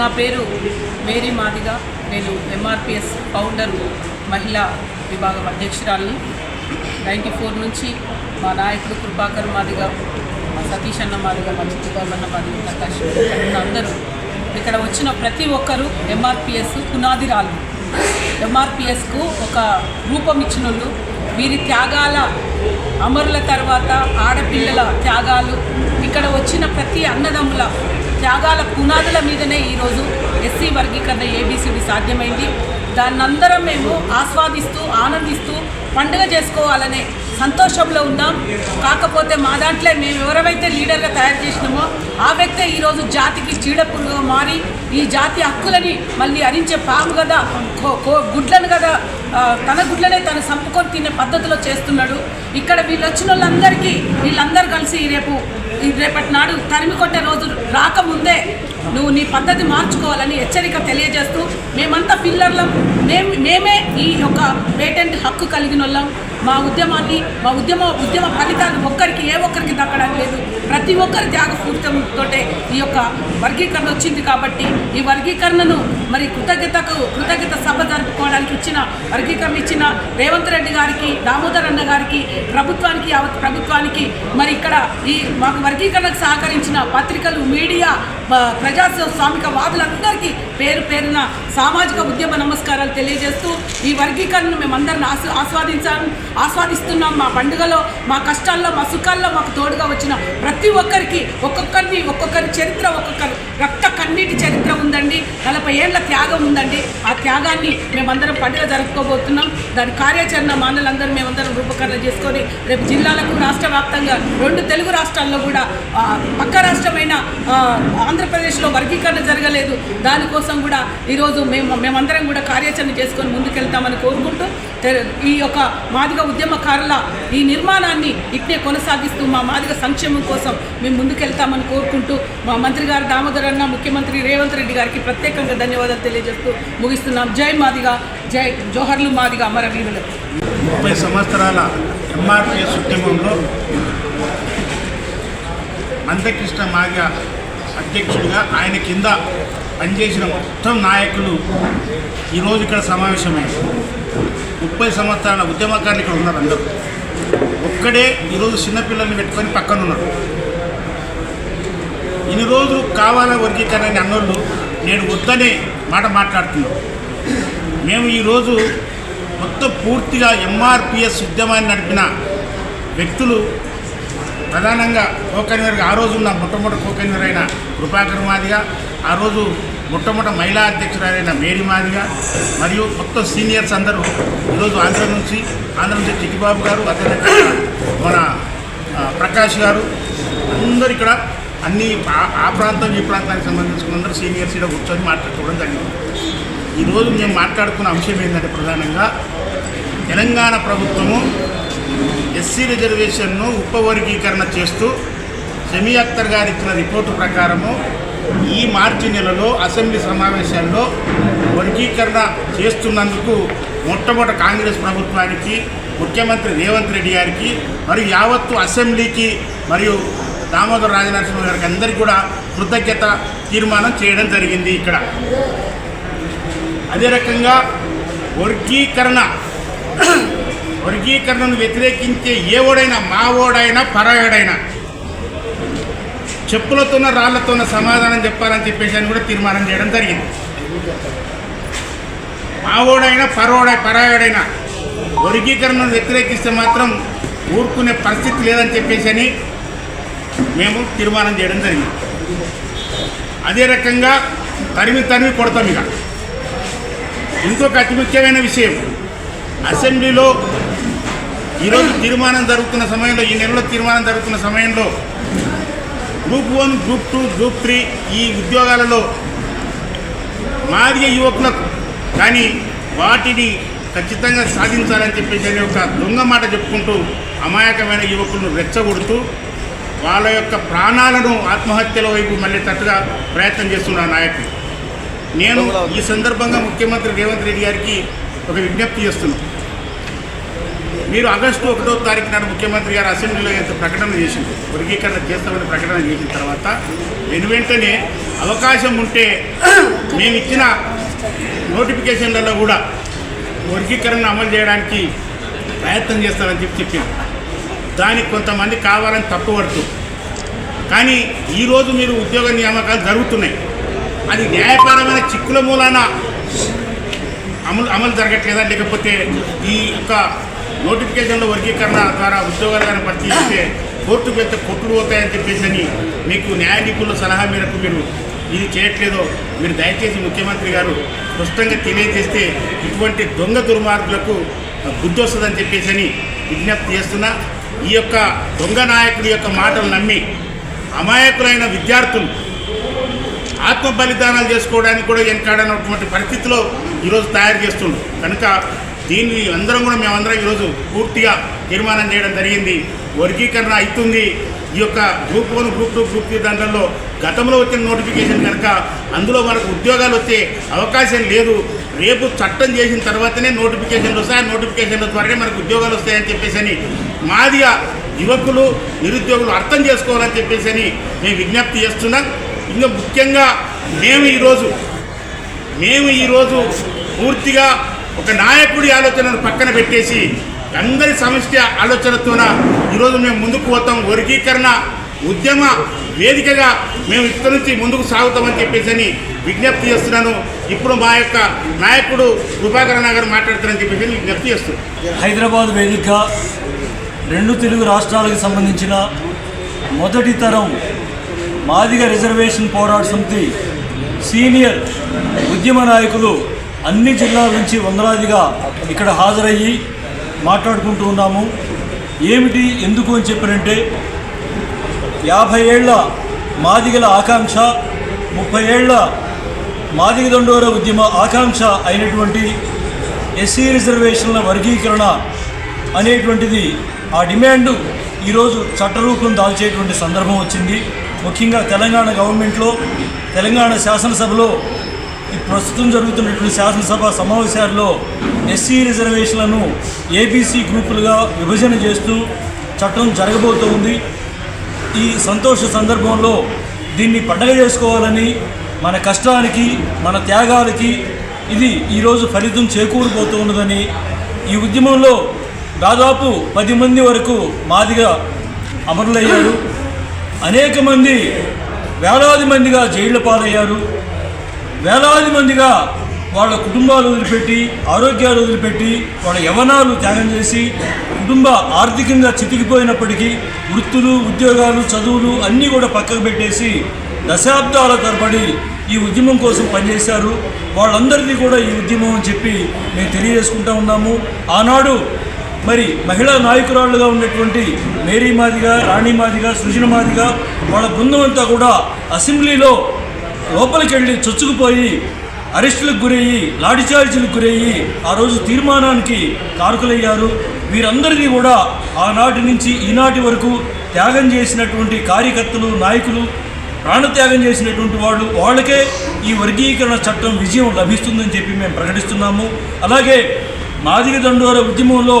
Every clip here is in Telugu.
నా పేరు మేరీ మాదిగ. నేను ఎంఆర్పిఎస్ ఫౌండర్ మహిళా విభాగం అధ్యక్షురాలిని. నైంటీ ఫోర్ నుంచి మా నాయకుడు కృపాకర్ మాదిగ మా సతీష్ అన్న మాదిగ మా చిట్టుబాబు మాదిగ ప్రకాష్ అందరూ ఇక్కడ వచ్చిన ప్రతి ఒక్కరూ ఎంఆర్పిఎస్ పునాదిరాలు. ఎంఆర్పిఎస్కు ఒక రూపం ఇచ్చినోళ్ళు. వీరి త్యాగాల అమరుల తర్వాత ఆడపిల్లల త్యాగాలు. ఇక్కడ వచ్చిన ప్రతి అన్నదమ్ముల త్యాగాల పునాదుల మీదనే ఈరోజు ఎస్సీ వర్గీకరణ ఏబీసీడీ సాధ్యమైంది. దాన్నందరం మేము ఆస్వాదిస్తూ ఆనందిస్తూ పండుగ చేసుకోవాలనే సంతోషంలో ఉన్నాం. కాకపోతే మా దాంట్లో మేము ఎవరైతే లీడర్గా తయారు చేసినామో ఆ వ్యక్తే ఈరోజు జాతికి చీడపురుగా మారి ఈ జాతి హక్కులని మళ్ళీ అరించే పాము కదా కో- కో- గుడ్లను కదా తన గుడ్లనే తను సంపుకొని తినే పద్ధతిలో చేస్తున్నాడు. ఇక్కడ వీళ్ళు వచ్చిన వాళ్ళందరికీ వీళ్ళందరూ కలిసి రేపు రేపటి నాడు తరిమి కొట్టే రోజు రాకముందే నువ్వు నీ పద్ధతి మార్చుకోవాలని హెచ్చరిక తెలియజేస్తూ మేమంతా పిల్లర్లం. మేము మేమే ఈ యొక్క పేటెంట్ హక్కు కలిగిన వాళ్ళం మా ఉద్యమాన్ని మా ఉద్యమ ఉద్యమ ఫలితాలు ఒక్కరికి ఏ ఒక్కరికి దక్కడం లేదు. ప్రతి ఒక్కరి త్యాగపూరితంతో ఈ యొక్క వర్గీకరణ వచ్చింది కాబట్టి ఈ వర్గీకరణను మరి కృతజ్ఞతకు కృతజ్ఞత సభ జరుపుకోవడానికి ఇచ్చిన వర్గీకరణ ఇచ్చిన రేవంత్ రెడ్డి గారికి దామోదర్ అన్న గారికి ప్రభుత్వానికి యావత్ ప్రభుత్వానికి మరి ఇక్కడ ఈ మాకు వర్గీకరణకు సహకరించిన పత్రికలు మీడియా ప్రజాస్వామిక వాదులందరికీ పేరు పేరున సామాజిక ఉద్యమ నమస్కారాలు తెలియజేస్తూ ఈ వర్గీకరణను మేమందరిని ఆస్వాదించాము ఆస్వాదిస్తున్నాం మా పండుగలో మా కష్టాల్లో మా సుఖాల్లో మాకు తోడుగా వచ్చిన ప్రతి ఒక్కరికి ఒక్కొక్కరిని ఒక్కొక్కరి చరిత్ర ఒక్కొక్కరి రక్త కన్నీటి చరిత్ర ఉందండి. నలభై ఏళ్ళ త్యాగం ఉందండి. ఆ త్యాగాన్ని మేమందరం పండుగ జరుపుకోబోతున్నాం. దాని కార్యాచరణ మానలందరూ మేమందరం రూపకరణ చేసుకొని రేపు జిల్లాలకు రాష్ట్ర వ్యాప్తంగా రెండు తెలుగు రాష్ట్రాల్లో కూడా పక్క రాష్ట్రమైన ఆంధ్రప్రదేశ్లో వర్గీకరణ జరగలేదు. దానికోసం కూడా ఈరోజు మేము మేమందరం కూడా కార్యాచరణ చేసుకొని ముందుకెళ్తామని కోరుకుంటూ ఈ యొక్క మాదిగ ఉద్యమకారుల ఈ నిర్మాణాన్ని ఇట్నే కొనసాగిస్తూ మా మాదిగ సంక్షేమం కోసం మేము ముందుకెళ్తామని కోరుకుంటూ మా మంత్రి గారు దామోదర్ అన్న ముఖ్యమంత్రి రేవంత్ రెడ్డి గారికి ప్రత్యేకంగా ధన్యవాదాలు తెలియజేస్తూ ముగిస్తున్నాం. జై మాదిగ జై జోహర్లు మాదిగ అమరవీరులు ముప్పై సంవత్సరాల ఎంఆర్పిఎస్ ఉద్యమంలో మందకృష్ణ మాదిగ అధ్యక్షుడిగా ఆయన కింద పనిచేసిన మొత్తం నాయకులు ఈరోజు ఇక్కడ సమావేశమైంది ముప్పై సంవత్సరాల ఉద్యమకారులు ఇక్కడ ఉన్నారు అందరూ. ఒక్కడే ఈరోజు చిన్నపిల్లల్ని పెట్టుకొని పక్కన ఉన్నారు. ఇన్ని రోజులు కావాల వర్గీకరణ అన్నోళ్ళు నేను వద్దనే మాట మాట్లాడుతున్నాను మేము ఈరోజు మొత్తం పూర్తిగా ఎంఆర్పిఎస్ ఉద్యమాన్ని నడిపిన వ్యక్తులు ప్రధానంగా కోకన్వీర్గా ఆ రోజు ఉన్న మొట్టమొదటి కోకన్వీర్ అయిన కృపాకర్మాదిగా ఆ రోజు మొట్టమొదటి మహిళా అధ్యక్షురాలైన మేరీ మాదిగా మరియు మొత్తం సీనియర్స్ అందరూ ఈరోజు ఆంధ్ర నుంచి ఆంధ్ర నుంచి చిట్టిబాబు గారు అదేవిధంగా మన ప్రకాష్ గారు అందరు ఇక్కడ అన్ని ఆ- ఆ ప్రాంతం ఈ ప్రాంతానికి సంబంధించిన అందరూ సీనియర్స్ ఇక్కడ కూర్చొని మాట్లాడుకోవడం జరిగింది. ఈరోజు మేము మాట్లాడుకున్న అంశం ఏంటంటే ప్రధానంగా తెలంగాణ ప్రభుత్వము ఎస్సీ రిజర్వేషన్ను ఉపవర్గీకరణ చేస్తూ సెమీ అఖ్తర్ గారు ఇచ్చిన రిపోర్టు ప్రకారము ఈ మార్చి నెలలో అసెంబ్లీ సమావేశాల్లో వర్గీకరణ చేస్తున్నందుకు మొట్టమొదటి కాంగ్రెస్ ప్రభుత్వానికి ముఖ్యమంత్రి రేవంత్ రెడ్డి గారికి మరియు యావత్తు అసెంబ్లీకి మరియు దామోదర రాజనరసింహ గారికి అందరికీ కూడా కృతజ్ఞత తీర్మానం చేయడం జరిగింది ఇక్కడ. అదే రకంగా వర్గీకరణ వర్గీకరణను వ్యతిరేకించే ఏ ఓడైనా మా ఓడైనా పరాయోడైనా చెప్పులతోన రాళ్ళతోన సమాధానం చెప్పాలని చెప్పేసి అని కూడా తీర్మానం చేయడం జరిగింది. మా ఓడైనా పరోడై పరాయోడైనా వర్గీకరణను వ్యతిరేకిస్తే మాత్రం ఊరుకునే పరిస్థితి లేదని చెప్పేసి అని మేము తీర్మానం చేయడం జరిగింది. అదే రకంగా తరిమి తరిమి కొడతాం ఇక. ఇంకొక అతి ముఖ్యమైన విషయం అసెంబ్లీలో ఈరోజు తీర్మానం జరుగుతున్న సమయంలో ఈ నెలలో తీర్మానం జరుగుతున్న సమయంలో group one group two group three ఈ ఉద్యోగాలలో మాదిగ యువకులకు కానీ వాటిని ఖచ్చితంగా సాధించాలని చెప్పేసి అనే ఒక దొంగ మాట చెప్పుకుంటూ అమాయకమైన యువకులను రెచ్చగొడుతూ వాళ్ళ యొక్క ప్రాణాలను ఆత్మహత్యల వైపు మళ్ళీ తట్టుగా ప్రయత్నం చేస్తున్నారు నాయకులు. నేను ఈ సందర్భంగా ముఖ్యమంత్రి రేవంత్ రెడ్డి గారికి ఒక విజ్ఞప్తి చేస్తున్నాను. మీరు ఆగస్టు ఒకటో తారీఖు నాడు ముఖ్యమంత్రి గారు అసెంబ్లీలో ప్రకటన చేసింది వర్గీకరణ చేస్తామని ప్రకటన చేసిన తర్వాత వెను వెంటనే అవకాశం ఉంటే మేము ఇచ్చిన నోటిఫికేషన్లలో కూడా వర్గీకరణ అమలు చేయడానికి ప్రయత్నం చేస్తామని చెప్పి చెప్పింది దానికి కొంతమంది కావాలని తప్పుపడుతూ. కానీ ఈరోజు మీరు ఉద్యోగ నియామకాలు జరుగుతున్నాయి. అది న్యాయపరమైన చిక్కుల మూలాన అమలు అమలు జరగట్లేదా? లేకపోతే ఈ యొక్క నోటిఫికేషన్లో వర్గీకరణ ద్వారా ఉద్యోగాలు కానీ భర్తీ చేస్తే కోర్టుకు వెళ్తే కొట్టుడు పోతాయని చెప్పేసి అని మీకు న్యాయ నిపుణుల సలహా మేరకు మీరు ఇది చేయట్లేదో మీరు దయచేసి ముఖ్యమంత్రి గారు స్పష్టంగా తెలియజేస్తే ఇటువంటి దొంగ దుర్మార్గులకు బుద్ధి వస్తుందని చెప్పేసి అని విజ్ఞప్తి చేస్తున్నా. ఈ యొక్క దొంగ నాయకుడి యొక్క మాటలు నమ్మి అమాయకులైన విద్యార్థులు ఆత్మ బలిదానాలు చేసుకోవడానికి కూడా వెనకాడనటువంటి పరిస్థితిలో ఈరోజు తయారు చేస్తుండ్రు. కనుక దీన్ని అందరం కూడా మేమందరం ఈరోజు పూర్తిగా తీర్మానం చేయడం జరిగింది. వర్గీకరణ అవుతుంది. ఈ యొక్క group one group two group three దాంట్లో గతంలో వచ్చిన నోటిఫికేషన్ కనుక అందులో మనకు ఉద్యోగాలు వచ్చే అవకాశం లేదు. రేపు చట్టం చేసిన తర్వాతనే నోటిఫికేషన్లు వస్తాయి. ఆ నోటిఫికేషన్ల ద్వారానే మనకు ఉద్యోగాలు వస్తాయని చెప్పేసి అని మాదిగా యువకులు నిరుద్యోగులు అర్థం చేసుకోవాలని చెప్పేసి అని మేము విజ్ఞప్తి చేస్తున్నాం. ఇంకా ముఖ్యంగా మేము ఈరోజు మేము ఈరోజు పూర్తిగా ఒక నాయకుడి ఆలోచనను పక్కన పెట్టేసి అందరి సమస్య ఆలోచనతోన ఈరోజు మేము ముందుకు పోతాం. వర్గీకరణ ఉద్యమ వేదికగా మేము ఇక్కడి నుంచి ముందుకు సాగుతామని చెప్పేసి అని విజ్ఞప్తి చేస్తున్నాను. ఇప్పుడు మా యొక్క నాయకుడు కృపాకరణ గారు మాట్లాడతారని చెప్పేసి విజ్ఞప్తి చేస్తున్నాను. హైదరాబాద్ వేదిక రెండు తెలుగు రాష్ట్రాలకు సంబంధించిన మొదటి తరం మాదిగ రిజర్వేషన్ పోరాట సమితి సీనియర్ ఉద్యమ నాయకులు అన్ని జిల్లాల నుంచి వందలాదిగా ఇక్కడ హాజరయ్యి మాట్లాడుకుంటూ ఉన్నాము. ఏమిటి ఎందుకు అని చెప్పారంటే యాభై ఏళ్ళ మాదిగల ఆకాంక్ష ముప్పై ఏళ్ళ మాదిగ దండోర ఉద్యమ ఆకాంక్ష అయినటువంటి ఎస్సీ రిజర్వేషన్ల వర్గీకరణ అనేటువంటిది ఆ డిమాండ్ ఈరోజు చట్టరూపం దాల్చేటువంటి సందర్భం వచ్చింది. ముఖ్యంగా తెలంగాణ గవర్నమెంట్లో తెలంగాణ శాసనసభలో ఈ ప్రస్తుతం జరుగుతున్నటువంటి శాసనసభ సమావేశాల్లో ఎస్సీ రిజర్వేషన్లను ఏబీసీ గ్రూపులుగా విభజన చేస్తూ చట్టం జరగబోతోంది ఈ సంతోష సందర్భంలో దీన్ని పండగ చేసుకోవాలని మన కష్టానికి మన త్యాగాలకి ఇది ఈరోజు ఫలితం చేకూరిపోతూ ఉన్నదని ఈ ఉద్యమంలో దాదాపు పది మంది వరకు మాదిగా అమరులయ్యారు. అనేక మంది వేలాది మందిగా జైళ్ళ పాలయ్యారు. వేలాది మందిగా వాళ్ళ కుటుంబాలు వదిలిపెట్టి ఆరోగ్యాలు వదిలిపెట్టి వాళ్ళ యవనాలు త్యాగం చేసి కుటుంబ ఆర్థికంగా చితికిపోయినప్పటికీ వృత్తులు ఉద్యోగాలు చదువులు అన్నీ కూడా పక్కకు పెట్టేసి దశాబ్దాల తరబడి ఈ ఉద్యమం కోసం పనిచేశారు. వాళ్ళందరిది కూడా ఈ ఉద్యమం అని చెప్పి మేము తెలియజేసుకుంటా ఉన్నాము. ఆనాడు మరి మహిళా నాయకురాళ్ళుగా ఉన్నటువంటి మేరీ మాదిగా రాణి మాదిగా సృజన మాదిగా వాళ్ళ బృందం అంతా కూడా అసెంబ్లీలో లోపలికి వెళ్ళి చొచ్చుకుపోయి అరెస్టులకు గురయ్యి లాఠీచార్జీలకు గురయ్యి ఆ రోజు తీర్మానానికి కారకులయ్యారు. వీరందరినీ కూడా ఆనాటి నుంచి ఈనాటి వరకు త్యాగం చేసినటువంటి కార్యకర్తలు నాయకులు ప్రాణత్యాగం చేసినటువంటి వాళ్ళు వాళ్ళకే ఈ వర్గీకరణ చట్టం విజయం లభిస్తుందని చెప్పి మేము ప్రకటిస్తున్నాము. అలాగే మాదిగ దండోర ఉద్యమంలో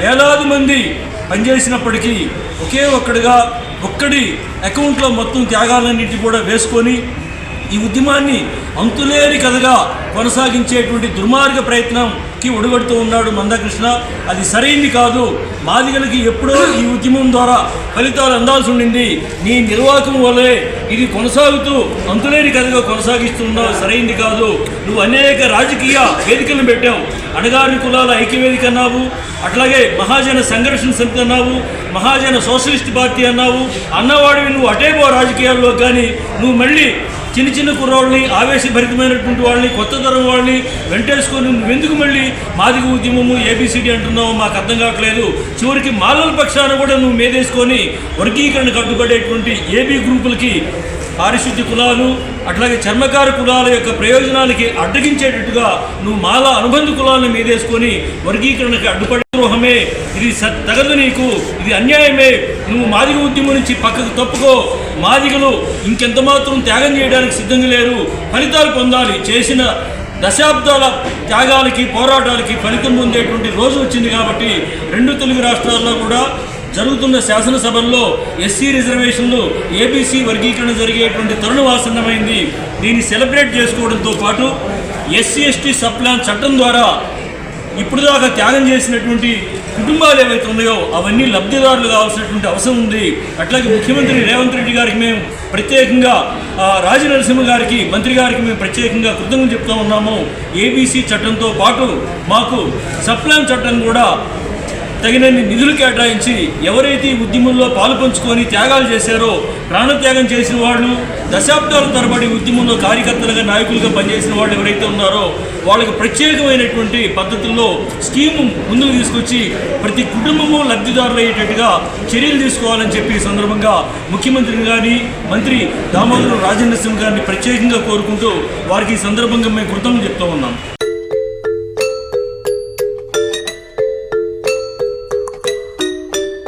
వేలాది మంది పనిచేసినప్పటికీ ఒకే ఒక్కడిగా ఒక్కడి అకౌంట్లో మొత్తం త్యాగాలన్నింటి కూడా వేసుకొని ఈ ఉద్యమాన్ని అంతులేని కథగా కొనసాగించేటువంటి దుర్మార్గ ప్రయత్నంకి ఒడిగడుతూ ఉన్నాడు మందకృష్ణ. అది సరైంది కాదు. మాదిగలకి ఎప్పుడో ఈ ఉద్యమం ద్వారా ఫలితాలు అందాల్సి ఉండింది. నీ నిర్వాహకం వల్లే ఇది కొనసాగుతూ అంతులేని కథగా కొనసాగిస్తున్నావు సరైంది కాదు. నువ్వు అనేక రాజకీయ వేదికలను పెట్టావు. అణగారిన కులాల ఐక్యవేదిక అన్నావు. అట్లాగే మహాజన సంఘర్షణ సమితి అన్నావు. మహాజన సోషలిస్ట్ పార్టీ అన్నావు. అన్నవాడివి నువ్వు అటేపో రాజకీయాల్లో కానీ నువ్వు మళ్ళీ చిన్న చిన్న కుర్రోళ్ళని ఆవేశభరితమైనటువంటి వాళ్ళని కొత్త తరం వాళ్ళని వెంటేసుకొని నువ్వెందుకు మళ్ళీ మాదిగ ఉద్యమము ఏబిసిడి అంటున్నావు మాకు అర్థం కావట్లేదు. చివరికి మాలల పక్షాన కూడా నువ్వు మేదేసుకొని వర్గీకరణ కట్టుబడేటువంటి ఏబీ గ్రూపులకి పారిశుద్ధ్య కులాలు అట్లాగే చర్మకార కులాల యొక్క ప్రయోజనాలకి అడ్డగించేటట్టుగా నువ్వు మాల అనుబంధ కులాలను మీదేసుకొని వర్గీకరణకి అడ్డుపడే ద్రోహమే ఇది స- తగదు నీకు. ఇది అన్యాయమే. నువ్వు మాదిగ ఉద్యమం నుంచి పక్కకు తప్పుకో. మాదిగలు ఇంకెంత మాత్రం త్యాగం చేయడానికి సిద్ధంగా లేరు. ఫలితాలు పొందాలి. చేసిన దశాబ్దాల త్యాగాలకి పోరాటాలకి ఫలితం పొందేటువంటి రోజు వచ్చింది కాబట్టి రెండు తెలుగు రాష్ట్రాల్లో కూడా జరుగుతున్న శాసనసభల్లో ఎస్సీ రిజర్వేషన్లు ఏబీసీ వర్గీకరణ జరిగేటువంటి తరుణం ఆసన్నమైంది. దీన్ని సెలబ్రేట్ చేసుకోవడంతో పాటు ఎస్సీ ఎస్టీ సప్లాన్ చట్టం ద్వారా ఇప్పుడు దాకా త్యాగం చేసినటువంటి కుటుంబాలు ఏవైతే ఉన్నాయో అవన్నీ లబ్ధిదారులు కావాల్సినటువంటి అవసరం ఉంది. అట్లాగే ముఖ్యమంత్రి రేవంత్ రెడ్డి గారికి మేము ప్రత్యేకంగా రాజనరసింహ గారికి మంత్రి గారికి మేము ప్రత్యేకంగా కృతజ్ఞతలు చెప్తా ఉన్నాము. ఏబీసీ చట్టంతో పాటు మాకు సప్లాన్ చట్టం కూడా తగినన్ని నిధులు కేటాయించి ఎవరైతే ఈ ఉద్యమంలో పాలు పంచుకొని త్యాగాలు చేశారో ప్రాణత్యాగం చేసిన వాళ్ళు దశాబ్దాల తరబడి ఉద్యమంలో కార్యకర్తలుగా నాయకులుగా పనిచేసిన వాళ్ళు ఎవరైతే ఉన్నారో వాళ్ళకి ప్రత్యేకమైనటువంటి పద్ధతుల్లో స్కీము ముందుకు తీసుకొచ్చి ప్రతి కుటుంబము లబ్ధిదారులు అయ్యేటట్టుగా చర్యలు తీసుకోవాలని చెప్పి సందర్భంగా ముఖ్యమంత్రిని కానీ మంత్రి దామోదరం రాజేంద్ర సింగ్ గారిని ప్రత్యేకంగా కోరుకుంటూ వారికి ఈ సందర్భంగా మేము కృతజ్ఞతలు చెప్తూ ఉన్నాం.